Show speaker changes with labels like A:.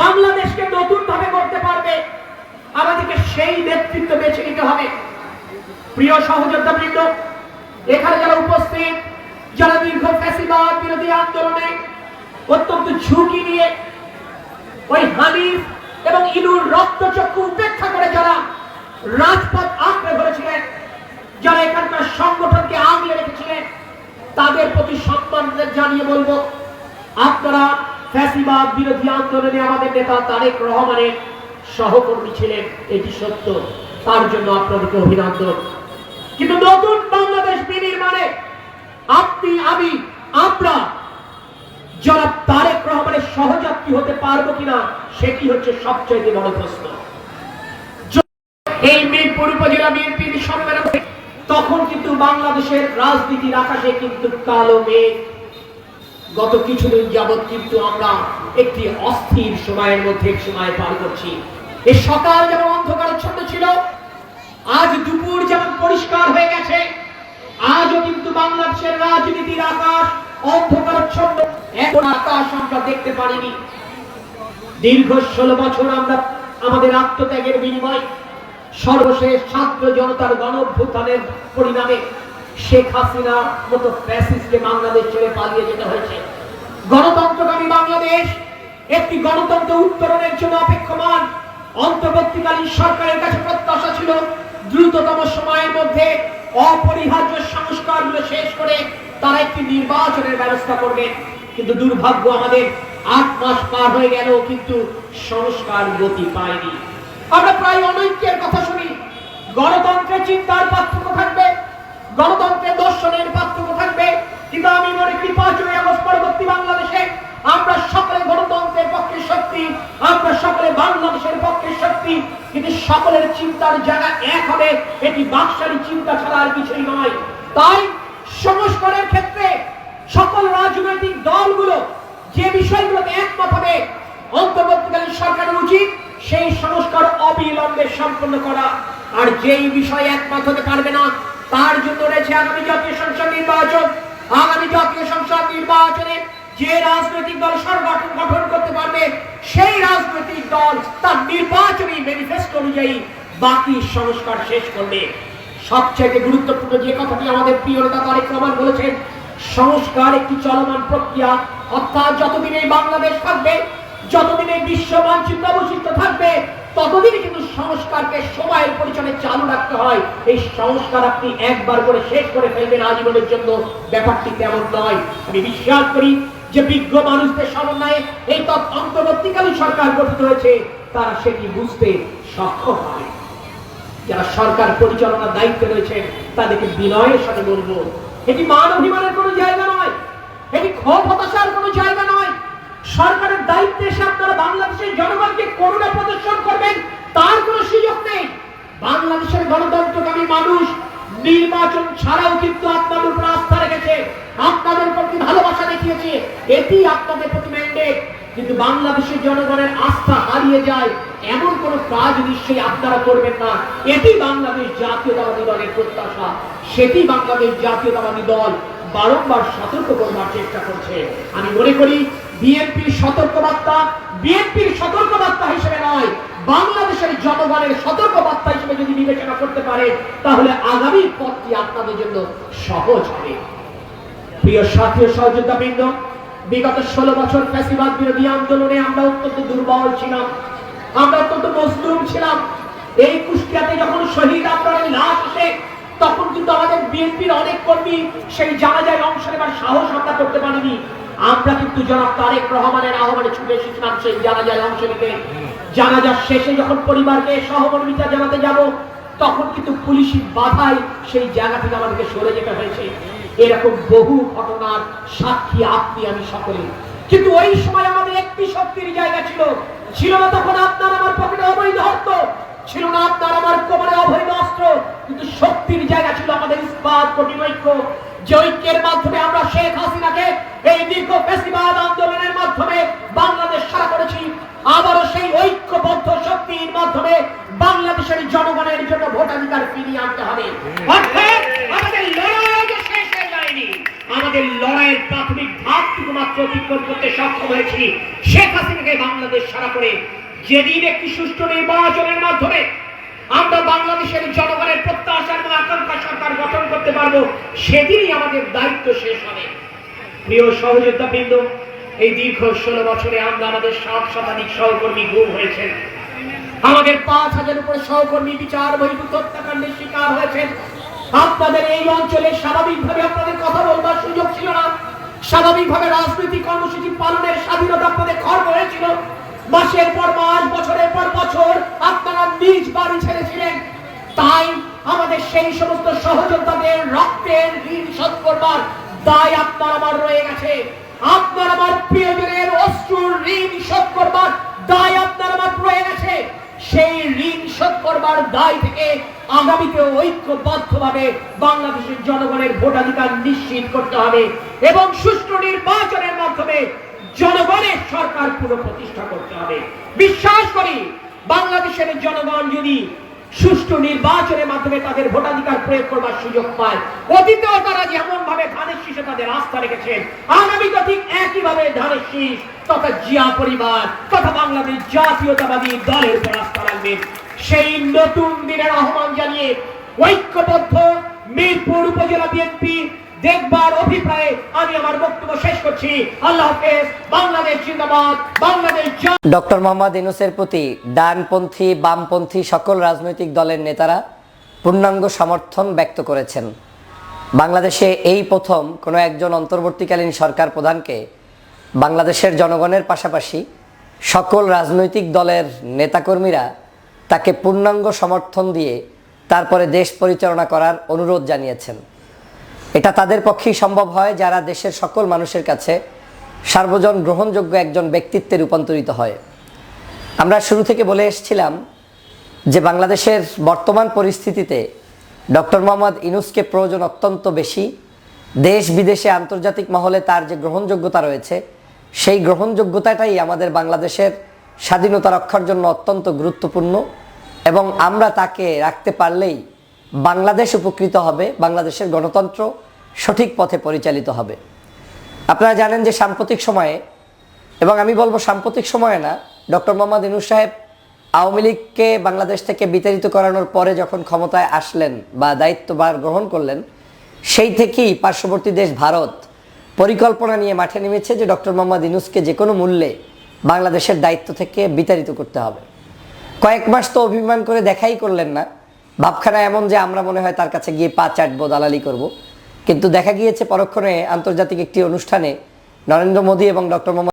A: বাংলাদেশকে নতুন ভাবে করতে পারবে আমাদেরকে সেই নেতৃত্ব বেছে নিতে হবে। প্রিয় সহযোদ্ধা বৃন্দ এখানে যারা উপস্থিত, যারা দীর্ঘ ফ্যাসিবাদ বিরোধী আন্দোলনে অত্যন্ত ঝুঁকি নিয়ে ওই হানিফ এবং ইনুর রক্তচক্ষু উপেক্ষা করে যারা রাজপথ আঁকড়ে ধরেছিলেন যারা এখানকার সংগঠনকে আগলে রেখেছিলেন, তাদের প্রতি সম্মান জানিয়ে বলব, আপনারা ফ্যাসিবাদ বিরোধী আন্দোলনে আমাদের নেতা তারেক রহমানের সহকর্মী ছিলেন, এটি সত্য। তার জন্য আপনাদেরকে অভিনন্দন। কিন্তু নতুন বাংলাদেশ বিনির্মাণে আপনি, আমি, আমরা যারা তারেক রহমানের সহযাত্রী হতে পারব কিনা, সেটি হচ্ছে সবচেয়ে বড় প্রশ্ন। এই মিরপুর উপজেলা কিন্তু বাংলাদেশের রাজনীতির আকাশে কিন্তু কালো মেঘ। গত কিছুদিন যাবৎ কিন্তু আমরা একটি অস্থির সময়ের মধ্যে এক সময় পার করছি। এই সকাল যেমন অন্ধকারচ্ছন্ন ছিল, আজ দুপুর যেমন পরিষ্কার হয়ে গেছে, আজও কিন্তু বাংলাদেশের রাজনীতির আকাশ অন্ধকারচ্ছন্ন এখন আকাশ আমরা দেখতে পারিনি। দীর্ঘ ষোলো বছর আমরা আমাদের আত্মত্যাগের বিনিময় সর্বশেষ ছাত্র জনতার গণ অভ্যুত্থানের পরিণামে শেখ হাসিনা মতো ফ্যাসিস্টকে বাংলাদেশ ছেড়ে পালিয়ে যেতে হয়েছে। গণতন্ত্রকামী বাংলাদেশ একটি গণতন্ত্র উত্তরণের জন্য অপেক্ষমান। অন্তর্বর্তীকালীন সরকারের কাছে প্রত্যাশা ছিল দ্রুততম সময়ের মধ্যে অপরিহার্য সংস্কারগুলো শেষ করে তারা একটি নির্বাচনের ব্যবস্থা করবে। কিন্তু দুর্ভাগ্য আমাদের আট মাস পার হয়ে গেল, কিন্তু সংস্কার গতি পায়নি। আমরা প্রায় অনৈক্যের কথা শুনি। গণতন্ত্রের চিন্তার পার্থক্য থাকবে। গণতন্ত্রের দর্শনের পার্থক্য থাকবে। কিন্তু আমি মনে করি পাঁচই আগস্ট পরবর্তী বাংলাদেশে আমরা সকলে গণতন্ত্রের পক্ষে শক্তি, আমরা সকলে বাংলাদেশের পক্ষে শক্তি। কিন্তু সকলের চিন্তার জায়গা এক হবে, এটি বাকশালী চিন্তা ছাড়া আর কিছুই নয়। তাই সংস্কারের ক্ষেত্রে সকল রাজনৈতিক দলগুলো যে বিষয়গুলোতে একমত হবে, অন্তর্বর্তীকালীন সরকারের উচিত সেই সংস্কার অবিলম্বে সম্পন্ন করা। আর যেই বিষয়ে একমত হতে পারবে না তার জন্য রয়েছে আগামী জাতীয় সংসদ নির্বাচন। আগামী জাতীয় সংসদ নির্বাচনে যে রাজনৈতিক দল সংগঠন গঠন করতে পারবে, সেই রাজনৈতিক দল তার নির্বাচনী ম্যানিফেস্টো অনুযায়ী বাকি সংস্কার শেষ করবে। সবচেয়ে গুরুত্বপূর্ণ যে কথাটি আমাদের প্রিয় নেতা তারেক রহমান বলেছেন, সংস্কার একটি চলমান প্রক্রিয়া। অর্থাৎ যতদিন এই বাংলাদেশ থাকবে, যতদিন এই বিশ্ব মানচিত্র অবশিষ্ট থাকবে ততদিন কিন্তু সংস্কারকে সময়ের পরিচয়ে চালু রাখতে হয়। এই সংস্কার আপনি একবার করে শেষ করে ফেলবেন আজীবনের জন্য। ব্যাপারটি তেমন নয়। আমি বিশ্বাস করি যে বিজ্ঞ মানুষদের সমন্বয়ে এই তৎ অন্তর্বর্তীকালীন সরকার গঠিত হয়েছে, তারা সেটি বুঝতে সক্ষম হবে যারা সরকার পরিচালনার দায়িত্বে রয়েছেন তাদেরকে বিনয়ের সাথে বলব, এটি মান অভিমানের কোনো জায়গা নয়। এটি ক্ষোভ হতাশার কোনো জায়গা নয়। সরকারের দায়িত্বে এসে বাংলাদেশের জনগণকে করুণা প্রদর্শন করবেন, তার কোনো সুযোগ নেই। বাংলাদেশের গণতন্ত্রকামী মানুষ নির্বাচন ছাড়াও কিন্তু আপনাদের উপর আস্থা রেখেছে, আপনাদের প্রতি ভালোবাসা দেখিয়েছে, এটি আপনাদের প্রতি ম্যান্ডেট কিন্তু বাংলাদেশের জনগণের আস্থা হারিয়ে যায়, এমন কোন কাজ নিশ্চয়ই আপনারা করবেন না। এটি বাংলাদেশ জাতীয়তাবাদী দলের প্রত্যাশা, সেটি বাংলাদেশ জাতীয়তাবাদী দল বারংবার সতর্ক করবার চেষ্টা করছে। আমি মনে করি, বিএনপির সতর্কবার্তা বিএনপির সতর্কবার্তা হিসেবে নয়, বাংলাদেশের জনগণের সতর্কবার্তা হিসেবে যদি বিবেচনা করতে পারে, তাহলে আগামী পথটি আপনাদের জন্য সহজ হবে। প্রিয় সাথী সহযোদ্ধা বৃন্দ বিগত ষোলো বছর ফ্যাসিবাদ বিরোধী আন্দোলনে আমরা অত্যন্ত দুর্বল ছিলাম। আমরা অত্যন্ত মজলুম ছিলাম। এই কুষ্টিয়াতে যখন শহীদ আপনার লাশ আসে তখন কিন্তু আমাদের বিএনপির অনেক কর্মী সেই জানাজায় অংশ নেবার সাহস আমরা করতে পারিনি। আমরা কিন্তু জনাব তারেক রহমানের আহ্বানে ছুটে এসেছিলাম সেই জানাজায় অংশ নিতে। জানাজার শেষে যখন পরিবারকে সহমর্মিতা জানাতে যাব, তখন কিন্তু পুলিশি বাধায় সেই জায়গা থেকে আমাদেরকে সরে যেতে হয়েছে। এরকম বহু ঘটনার সাক্ষী আপনি, আমি সকলে কিন্তু ওই সময় আমাদের একটি শক্তির জায়গা ছিল। ছিল না তখন আপনার আমার পকেটে অবৈধ অর্থ। ছিল না আপনার আমার কোমরে অবৈধ অস্ত্র কিন্তু শক্তির জায়গা ছিল আমাদের ইস্পাত কঠিন ঐক্য। যে ঐক্যের মাধ্যমে আমরা শেখ হাসিনাকে এই দীর্ঘ ফেসিবাদ আন্দোলনের মাধ্যমে বাংলাদেশ সারা করেছি, আবারও সেই ঐক্যবদ্ধ শক্তির মাধ্যমে বাংলাদেশের জনগণের জন্য ভোটাধিকার ফিরিয়ে আনতে হবে। আমাদের লড়াই আমাদের লড়াইয়ের প্রাথমিক ধাপটুকু মাত্র অতিক্রম করতে সক্ষম হয়েছি। শেখ হাসিনাকে বাংলাদেশ সারা করে যেদিন একটি সুষ্ঠু নির্বাচনের মাধ্যমে আমরা বাংলাদেশের জনগণের প্রত্যাশা এবং আকাঙ্ক্ষা সরকার গঠন করতে পারব, সেদিনই আমাদের দায়িত্ব শেষ হবে। প্রিয় সহযোদ্ধা বৃন্দ এই দীর্ঘ ষোলো বছরে আমরা আমাদের সাত শতাধিক সহকর্মী গুম হয়েছেন। আমাদের পাঁচ হাজার উপরে সহকর্মী বিচার, বহির্ভূত হত্যাকাণ্ডের শিকার হয়েছেন। আপনাদের এই অঞ্চলে স্বাভাবিকভাবে আপনাদের কথা বলবার সুযোগ ছিল না। স্বাভাবিকভাবে রাজনৈতিক কর্মসূচি পালনের স্বাধীনতা আপনাদের খর্ব হয়েছিল। মাসের পর মাস, বছরের পর বছর আপনারা নিজ বাড়ি ছেড়েছিলেন। তাই আমাদের সেই সমস্ত সহযোদ্ধাদের, রক্তের ঋণ শোধ করবার দায় আপনার আমার রয়ে গেছে। আপনার আমার প্রিয়জনের অশ্রুর ঋণ শোধ করবার দায় আপনার আমার রয়ে গেছে। সেই ঋণ শোধ করবার দায় থেকে আগামীতে ঐক্যবদ্ধভাবে বাংলাদেশের জনগণের ভোটাধিকার নিশ্চিত করতে হবে এবং সুষ্ঠু নির্বাচনের মাধ্যমে জনগণের সরকার পুনঃপ্রতিষ্ঠা করতে হবে। বিশ্বাস করি, বাংলাদেশের জনগণ যদি সুষ্ঠু নির্বাচনের মাধ্যমে তাদের ভোটাধিকার প্রয়োগ করবার সুযোগ পায়, অতীতেও তারা যেমন ভাবে ধানের শীষে তাদের আস্থা রেখেছেন আগামীতে ঠিক একইভাবে ধানের শীষ, তথা জিয়া পরিবার, তথা বাংলাদেশ জাতীয়তাবাদী দলের উপর আস্থা রাখবেন। সেই নতুন দিনের আহ্বান জানিয়ে ঐক্যবদ্ধ মিরপুর উপজেলা বিএনপি দেখবার অভিপ্রায়ে আমি আমার বক্তব্য শেষ করছি। আল্লাহ হাফেজ, বাংলাদেশ জিন্দাবাদ, বাংলাদেশ
B: ডক্টর মোহাম্মদ ইনুসের প্রতি ডানপন্থী, বামপন্থী সকল রাজনৈতিক দলের নেতারা পূর্ণাঙ্গ সমর্থন ব্যক্ত করেছেন। বাংলাদেশে এই প্রথম কোনো একজন অন্তর্বর্তীকালীন সরকার প্রধানকে বাংলাদেশের জনগণের পাশাপাশি সকল রাজনৈতিক দলের নেতাকর্মীরা তাকে পূর্ণাঙ্গ সমর্থন দিয়ে তারপরে দেশ পরিচালনা করার অনুরোধ জানিয়েছেন। এটা তাদের পক্ষেই সম্ভব হয় যারা দেশের সকল মানুষের কাছে সার্বজন গ্রহণযোগ্য একজন ব্যক্তিত্বে রূপান্তরিত হয়। আমরা শুরু থেকে বলে এসেছিলাম যে বাংলাদেশের বর্তমান পরিস্থিতিতে ডক্টর মোহাম্মদ ইনুসকে প্রয়োজন অত্যন্ত বেশি। দেশ বিদেশে আন্তর্জাতিক মহলে তার যে গ্রহণযোগ্যতা রয়েছে, সেই গ্রহণযোগ্যতাটাই আমাদের বাংলাদেশের স্বাধীনতা রক্ষার জন্য অত্যন্ত গুরুত্বপূর্ণ এবং আমরা তাকে রাখতে পারলেই বাংলাদেশ উপকৃত হবে, বাংলাদেশের গণতন্ত্র সঠিক পথে পরিচালিত হবে। আপনারা জানেন যে সাম্প্রতিক সময়ে, এবং আমি বলব সাম্প্রতিক সময়ে না, ডক্টর মোহাম্মদ ইনুস সাহেব আওয়ামী লীগকে বাংলাদেশ থেকে বিতাড়িত করানোর পরে যখন ক্ষমতায় আসলেন বা দায়িত্বভার গ্রহণ করলেন, সেই থেকেই পার্শ্ববর্তী দেশ ভারত পরিকল্পনা নিয়ে মাঠে নেমেছে যে ডক্টর মোহাম্মদ ইনুসকে যে কোনো মূল্যে বাংলাদেশের দায়িত্ব থেকে বিতাড়িত করতে হবে। কয়েক মাস তো অভিমান করে দেখাই করলেন না ভাবখানা এমন যে আমরা মনে হয় তার কাছে গিয়ে পা চাটবো, দালালি করব। কিন্তু দেখা গিয়েছে পরক্ষণে আন্তর্জাতিক একটি অনুষ্ঠানে নরেন্দ্র মোদী এবং ডক্টর মোহাম্মদ